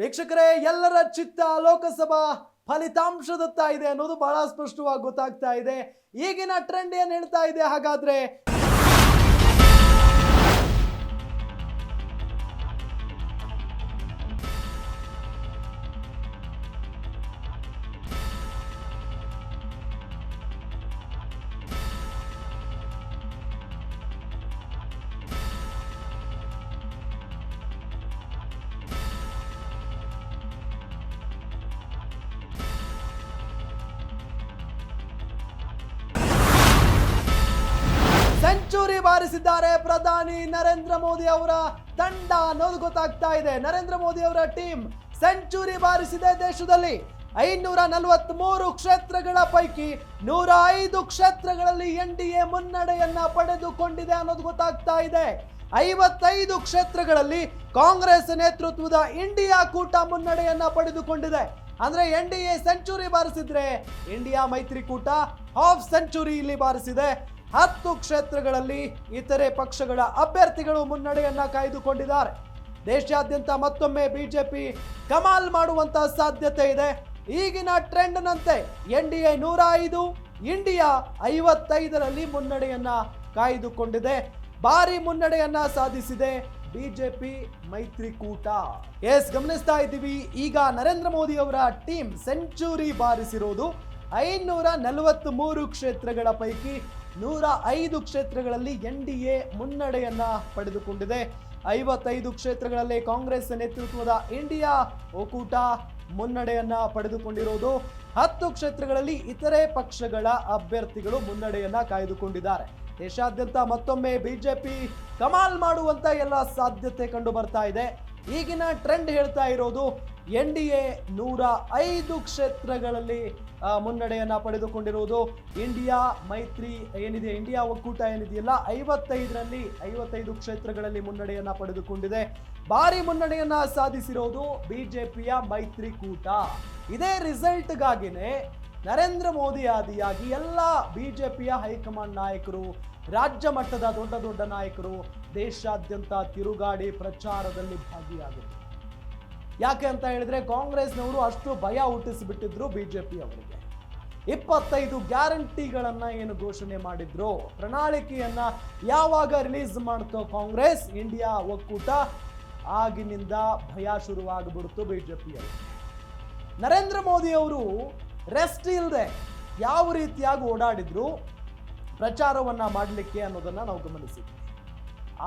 ವೀಕ್ಷಕರೇ, ಎಲ್ಲರ ಚಿತ್ತ ಲೋಕಸಭಾ ಫಲಿತಾಂಶದತ್ತ ಇದೆ ಅನ್ನೋದು ಬಹಳ ಸ್ಪಷ್ಟವಾಗಿ ಗೊತ್ತಾಗ್ತಾ ಇದೆ. ಈಗಿನ ಟ್ರೆಂಡ್ ಏನು ಹೇಳ್ತಾ ಇದೆ? ಹಾಗಾದ್ರೆ ಸೆಂಚುರಿ ಬಾರಿಸಿದ್ದಾರೆ ಪ್ರಧಾನಿ ನರೇಂದ್ರ ಮೋದಿ ಅವರ ತಂಡ ಅನ್ನೋದು ಗೊತ್ತಾಗ್ತಾ ಇದೆ. ನರೇಂದ್ರ ಮೋದಿ ಅವರ ಟೀಮ್ ಸೆಂಚುರಿ ಬಾರಿಸಿದೆ ದೇಶದಲ್ಲಿ. ಐನೂರ ನಲವತ್ತ್ ಮೂರು ಕ್ಷೇತ್ರಗಳ ಪೈಕಿ ನೂರ ಐದು ಕ್ಷೇತ್ರಗಳಲ್ಲಿ ಎನ್ ಡಿ ಎ ಮುನ್ನಡೆಯನ್ನ ಪಡೆದುಕೊಂಡಿದೆ ಅನ್ನೋದು ಗೊತ್ತಾಗ್ತಾ ಇದೆ. ಐವತ್ತೈದು ಕ್ಷೇತ್ರಗಳಲ್ಲಿ ಕಾಂಗ್ರೆಸ್ ನೇತೃತ್ವದ ಇಂಡಿಯಾ ಕೂಟ ಮುನ್ನಡೆಯನ್ನ ಪಡೆದುಕೊಂಡಿದೆ. ಅಂದ್ರೆ ಎನ್ ಡಿ ಎ ಸೆಂಚುರಿ ಬಾರಿಸಿದ್ರೆ ಇಂಡಿಯಾ ಮೈತ್ರಿಕೂಟ ಹಾಫ್ ಸೆಂಚುರಿ ಇಲ್ಲಿ ಬಾರಿಸಿದೆ. ಹತ್ತು ಕ್ಷೇತ್ರಗಳಲ್ಲಿ ಇತರೆ ಪಕ್ಷಗಳ ಅಭ್ಯರ್ಥಿಗಳು ಮುನ್ನಡೆಯನ್ನ ಕಾಯ್ದುಕೊಂಡಿದ್ದಾರೆ. ದೇಶಾದ್ಯಂತ ಮತ್ತೊಮ್ಮೆ ಬಿಜೆಪಿ ಕಮಾಲ್ ಮಾಡುವಂತಹ ಸಾಧ್ಯತೆ ಇದೆ. ಈಗಿನ ಟ್ರೆಂಡ್ನಂತೆ ಎನ್ ಡಿ ಎ ನೂರ ಐದು, ಇಂಡಿಯಾ ಐವತ್ತೈದರಲ್ಲಿ ಮುನ್ನಡೆಯನ್ನ ಕಾಯ್ದುಕೊಂಡಿದೆ. ಭಾರಿ ಮುನ್ನಡೆಯನ್ನ ಸಾಧಿಸಿದೆ ಬಿಜೆಪಿ ಮೈತ್ರಿಕೂಟ. ಎಸ್, ಗಮನಿಸ್ತಾ ಇದ್ದೀವಿ. ಈಗ ನರೇಂದ್ರ ಮೋದಿ ಅವರ ಟೀಮ್ ಸೆಂಚುರಿ ಬಾರಿಸಿರೋದು. ಐನೂರ ನಲವತ್ತ್ ಮೂರು ಕ್ಷೇತ್ರಗಳ ಪೈಕಿ ನೂರ ಐದು ಕ್ಷೇತ್ರಗಳಲ್ಲಿ ಎನ್ ಡಿ ಎ ಮುನ್ನಡೆಯನ್ನ ಪಡೆದುಕೊಂಡಿದೆ. ಐವತ್ತೈದು ಕ್ಷೇತ್ರಗಳಲ್ಲಿ ಕಾಂಗ್ರೆಸ್ ನೇತೃತ್ವದ ಇಂಡಿಯಾ ಒಕ್ಕೂಟ ಮುನ್ನಡೆಯನ್ನ ಪಡೆದುಕೊಂಡಿರುವುದು ಹತ್ತು ಕ್ಷೇತ್ರಗಳಲ್ಲಿ ಇತರೆ ಪಕ್ಷಗಳ ಅಭ್ಯರ್ಥಿಗಳು ಮುನ್ನಡೆಯನ್ನ ಕಾಯ್ದುಕೊಂಡಿದ್ದಾರೆ. ದೇಶಾದ್ಯಂತ ಮತ್ತೊಮ್ಮೆ ಬಿಜೆಪಿ ಕಮಾಲ್ ಮಾಡುವಂತ ಎಲ್ಲ ಸಾಧ್ಯತೆ ಕಂಡು ಬರ್ತಾ ಇದೆ. ಈಗಿನ ಟ್ರೆಂಡ್ ಹೇಳ್ತಾ ಇರೋದು ಎನ್ ಡಿ ಎ ನೂರ ಐದು ಕ್ಷೇತ್ರಗಳಲ್ಲಿ ಮುನ್ನಡೆಯನ್ನು ಪಡೆದುಕೊಂಡಿರುವುದು. ಇಂಡಿಯಾ ಮೈತ್ರಿ ಏನಿದೆ? ಇಂಡಿಯಾ ಒಕ್ಕೂಟ ಏನಿದೆಯಲ್ಲ? ಐವತ್ತೈದರಲ್ಲಿ ಐವತ್ತೈದು ಕ್ಷೇತ್ರಗಳಲ್ಲಿ ಮುನ್ನಡೆಯನ್ನ ಪಡೆದುಕೊಂಡಿದೆ. ಭಾರಿ ಮುನ್ನಡೆಯನ್ನ ಸಾಧಿಸಿರೋದು ಬಿಜೆಪಿಯ ಮೈತ್ರಿಕೂಟ. ಇದೇ ರಿಸಲ್ಟ್ಗಾಗಿನೇ ನರೇಂದ್ರ ಮೋದಿ ಆದಿಯಾಗಿ ಎಲ್ಲ ಬಿ ಜೆ ಪಿಯ ಹೈಕಮಾಂಡ್ ನಾಯಕರು, ರಾಜ್ಯ ಮಟ್ಟದ ದೊಡ್ಡ ದೊಡ್ಡ ನಾಯಕರು ದೇಶಾದ್ಯಂತ ತಿರುಗಾಡಿ ಪ್ರಚಾರದಲ್ಲಿ ಭಾಗಿಯಾಗಿದ್ದರು. ಯಾಕೆ ಅಂತ ಹೇಳಿದ್ರೆ ಕಾಂಗ್ರೆಸ್ನವರು ಅಷ್ಟು ಭಯ ಹುಟ್ಟಿಸಿಬಿಟ್ಟಿದ್ರು ಬಿ ಜೆ ಪಿ ಅವರಿಗೆ ಇಪ್ಪತ್ತೈದು ಗ್ಯಾರಂಟಿಗಳನ್ನ ಏನು ಘೋಷಣೆ ಮಾಡಿದ್ರು? ಪ್ರಣಾಳಿಕೆಯನ್ನ ಯಾವಾಗ ರಿಲೀಸ್ ಮಾಡ್ತೋ ಕಾಂಗ್ರೆಸ್? ಇಂಡಿಯಾ ಒಕ್ಕೂಟ ಆಗಿನಿಂದ ಭಯ ಶುರುವಾಗ್ಬಿಡ್ತು ಪಿಯವರು ನರೇಂದ್ರ ಮೋದಿ ಅವರು ರೆಸ್ಟ್ ಇಲ್ಲದೆ ಯಾವ ರೀತಿಯಾಗಿ ಓಡಾಡಿದ್ರು ಪ್ರಚಾರವನ್ನ ಮಾಡಲಿಕ್ಕೆ ಅನ್ನೋದನ್ನ ನಾವು ಗಮನಿಸಿದ್ವಿ.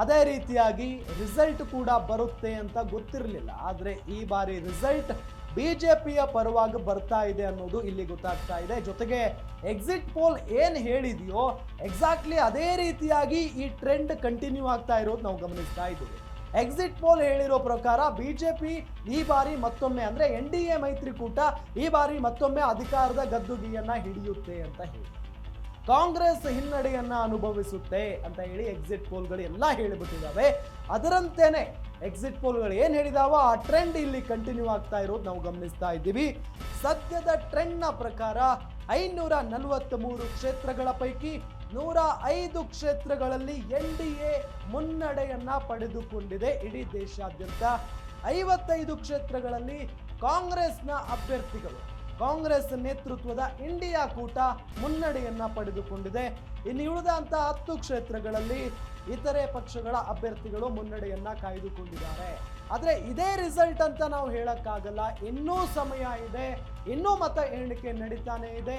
ಅದೇ ರೀತಿಯಾಗಿ ರಿಸಲ್ಟ್ ಕೂಡ ಬರುತ್ತೆ ಅಂತ ಗೊತ್ತಿರಲಿಲ್ಲ. ಆದರೆ ಈ ಬಾರಿ ರಿಸಲ್ಟ್ ಬಿ ಜೆ ಪಿಯ ಪರವಾಗಿ ಬರ್ತಾ ಇದೆ ಅನ್ನೋದು ಇಲ್ಲಿ ಗೊತ್ತಾಗ್ತಾ ಇದೆ. ಜೊತೆಗೆ ಎಕ್ಸಿಟ್ ಪೋಲ್ ಏನು ಹೇಳಿದೆಯೋ ಎಕ್ಸಾಕ್ಟ್ಲಿ ಅದೇ ರೀತಿಯಾಗಿ ಈ ಟ್ರೆಂಡ್ ಕಂಟಿನ್ಯೂ ಆಗ್ತಾ ಇರೋದು ನಾವು ಗಮನಿಸ್ತಾ ಇದ್ದೀವಿ. ಎಕ್ಸಿಟ್ ಪೋಲ್ ಹೇಳಿರೋ ಪ್ರಕಾರ ಬಿಜೆಪಿ ಈ ಬಾರಿ ಮತ್ತೊಮ್ಮೆ ಅಂದ್ರೆ ಎನ್ ಡಿ ಎ ಮೈತ್ರಿಕೂಟ ಈ ಬಾರಿ ಮತ್ತೊಮ್ಮೆ ಅಧಿಕಾರದ ಗದ್ದುಗಿಯನ್ನ ಹಿಡಿಯುತ್ತೆ ಅಂತ ಹೇಳಿ. ಕಾಂಗ್ರೆಸ್ ಹಿನ್ನಡೆಯನ್ನ ಅನುಭವಿಸುತ್ತೆ ಅಂತ ಹೇಳಿ ಎಕ್ಸಿಟ್ ಪೋಲ್ಗಳು ಎಲ್ಲ ಹೇಳಿಬಿಟ್ಟಿದ್ದಾವೆ ಅದರಂತೆನೆ ಎಕ್ಸಿಟ್ ಪೋಲ್ಗಳು ಏನು ಹೇಳಿದಾವೋ ಆ ಟ್ರೆಂಡ್ ಇಲ್ಲಿ ಕಂಟಿನ್ಯೂ ಆಗ್ತಾ ಇರೋದು ನಾವು ಗಮನಿಸ್ತಾ ಇದ್ದೀವಿ. ಸದ್ಯದ ಟ್ರೆಂಡ್ನ ಪ್ರಕಾರ ಐನೂರ ನಲವತ್ತ್ ಮೂರು ಕ್ಷೇತ್ರಗಳ ಪೈಕಿ ನೂರ ಐದು ಕ್ಷೇತ್ರಗಳಲ್ಲಿ ಎನ್ ಡಿ ಎ ಮುನ್ನಡೆಯನ್ನ ಪಡೆದುಕೊಂಡಿದೆ. ಇಡೀ ದೇಶಾದ್ಯಂತ ಐವತ್ತೈದು ಕ್ಷೇತ್ರಗಳಲ್ಲಿ ಕಾಂಗ್ರೆಸ್ನ ಅಭ್ಯರ್ಥಿಗಳು. ಕಾಂಗ್ರೆಸ್ ನೇತೃತ್ವದ ಇಂಡಿಯಾ ಕೂಟ ಮುನ್ನಡೆಯನ್ನ ಪಡೆದುಕೊಂಡಿದೆ. ಇನ್ನು ಉಳಿದಂತ ಹತ್ತು ಕ್ಷೇತ್ರಗಳಲ್ಲಿ ಇತರೆ ಪಕ್ಷಗಳ ಅಭ್ಯರ್ಥಿಗಳು ಮುನ್ನಡೆಯನ್ನ ಕಾಯ್ದುಕೊಂಡಿದ್ದಾರೆ. ಆದರೆ ಇದೇ ರಿಸಲ್ಟ್ ಅಂತ ನಾವು ಹೇಳಕ್ಕಾಗಲ್ಲ. ಇನ್ನೂ ಸಮಯ ಇದೆ. ಇನ್ನೂ ಮತ ಎಣಿಕೆ ನಡೀತಾನೆ ಇದೆ.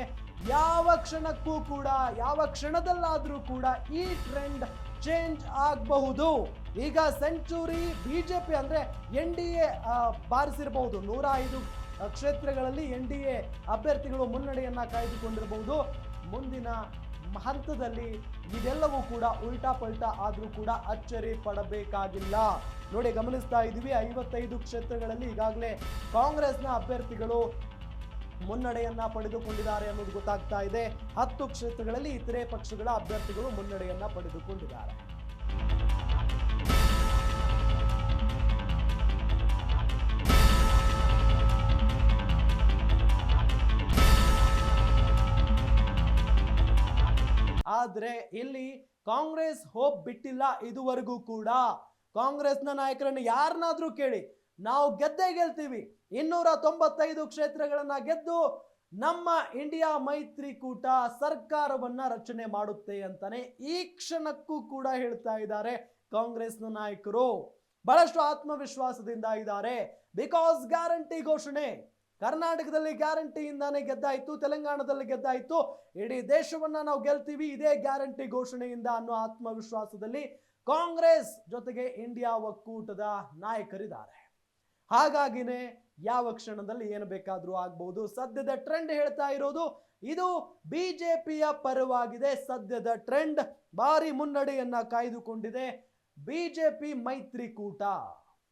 ಯಾವ ಕ್ಷಣಕ್ಕೂ ಕೂಡ, ಯಾವ ಕ್ಷಣದಲ್ಲಾದರೂ ಕೂಡ ಈ ಟ್ರೆಂಡ್ ಚೇಂಜ್ ಆಗಬಹುದು. ಈಗ ಸೆಂಚುರಿ ಬಿಜೆಪಿ ಅಂದ್ರೆ ಎನ್ ಡಿ ಎ ಬಾರಿಸಿರಬಹುದು. ನೂರ ಐದು ಕ್ಷೇತ್ರಗಳಲ್ಲಿ ಎನ್ ಡಿ ಎ ಅಭ್ಯರ್ಥಿಗಳು ಮುನ್ನಡೆಯನ್ನ ಕಾಯ್ದುಕೊಂಡಿರಬಹುದು. ಮುಂದಿನ ಹಂತದಲ್ಲಿ ಇದೆಲ್ಲವೂ ಕೂಡ ಉಲ್ಟಾ ಪಲ್ಟಾ ಆದರೂ ಕೂಡ ಅಚ್ಚರಿ ಪಡಬೇಕಾಗಿಲ್ಲ. ನೋಡಿ, ಗಮನಿಸ್ತಾ ಇದ್ದೀವಿ, ಐವತ್ತೈದು ಕ್ಷೇತ್ರಗಳಲ್ಲಿ ಈಗಾಗಲೇ ಕಾಂಗ್ರೆಸ್ನ ಅಭ್ಯರ್ಥಿಗಳು ಮುನ್ನಡೆಯನ್ನ ಪಡೆದುಕೊಂಡಿದ್ದಾರೆ ಅನ್ನೋದು ಗೊತ್ತಾಗ್ತಾ ಇದೆ. ಹತ್ತು ಕ್ಷೇತ್ರಗಳಲ್ಲಿ ಇತರೆ ಪಕ್ಷಗಳ ಅಭ್ಯರ್ಥಿಗಳು ಮುನ್ನಡೆಯನ್ನ ಪಡೆದುಕೊಂಡಿದ್ದಾರೆ. ಆದ್ರೆ ಇಲ್ಲಿ ಕಾಂಗ್ರೆಸ್ ಹೋಪ್ ಬಿಟ್ಟಿಲ್ಲ ಇದುವರೆಗೂ ಕೂಡ. ಕಾಂಗ್ರೆಸ್ನ ನಾಯಕರನ್ನು ಯಾರನ್ನಾದ್ರೂ ಕೇಳಿ, ನಾವು ಗೆದ್ದೇ ಗೆಲ್ತೀವಿ. ಇನ್ನೂರ ತೊಂಬತ್ತೈದು ಕ್ಷೇತ್ರಗಳನ್ನ ಗೆದ್ದು ನಮ್ಮ ಇಂಡಿಯಾ ಮೈತ್ರಿಕೂಟ ಸರ್ಕಾರವನ್ನ ರಚನೆ ಮಾಡುತ್ತೆ ಅಂತಾನೆ ಈ ಕ್ಷಣಕ್ಕೂ ಕೂಡ ಹೇಳ್ತಾ ಇದ್ದಾರೆ ಕಾಂಗ್ರೆಸ್ನ ನಾಯಕರು. ಬಹಳಷ್ಟು ಆತ್ಮವಿಶ್ವಾಸದಿಂದ ಇದ್ದಾರೆ. ಬಿಕಾಸ್ ಗ್ಯಾರಂಟಿ ಘೋಷಣೆ. ಕರ್ನಾಟಕದಲ್ಲಿ ಗ್ಯಾರಂಟಿಯಿಂದಾನೇ ಗೆದ್ದಾಯಿತು, ತೆಲಂಗಾಣದಲ್ಲಿ ಗೆದ್ದಾಯಿತು. ಇಡೀ ದೇಶವನ್ನ ನಾವು ಗೆಲ್ತೀವಿ, ಇದೇ ಗ್ಯಾರಂಟಿ ಘೋಷಣೆಯಿಂದ ಅನ್ನೋ ಆತ್ಮವಿಶ್ವಾಸದಲ್ಲಿ ಕಾಂಗ್ರೆಸ್ ಜೊತೆಗೆ ಇಂಡಿಯಾ ಒಕ್ಕೂಟದ ನಾಯಕರಿದ್ದಾರೆ. ಹಾಗಾಗಿನೇ ಯಾವ ಕ್ಷಣದಲ್ಲಿ ಏನು ಬೇಕಾದರೂ ಆಗ್ಬಹುದು ಸದ್ಯದ ಟ್ರೆಂಡ್ ಹೇಳ್ತಾ ಇರೋದು, ಇದು ಬಿಜೆಪಿಯ ಪರವಾಗಿದೆ. ಸದ್ಯದ ಟ್ರೆಂಡ್ ಭಾರಿ ಮುನ್ನಡೆಯನ್ನ ಕಾಯ್ದುಕೊಂಡಿದೆ ಬಿಜೆಪಿ ಮೈತ್ರಿಕೂಟ.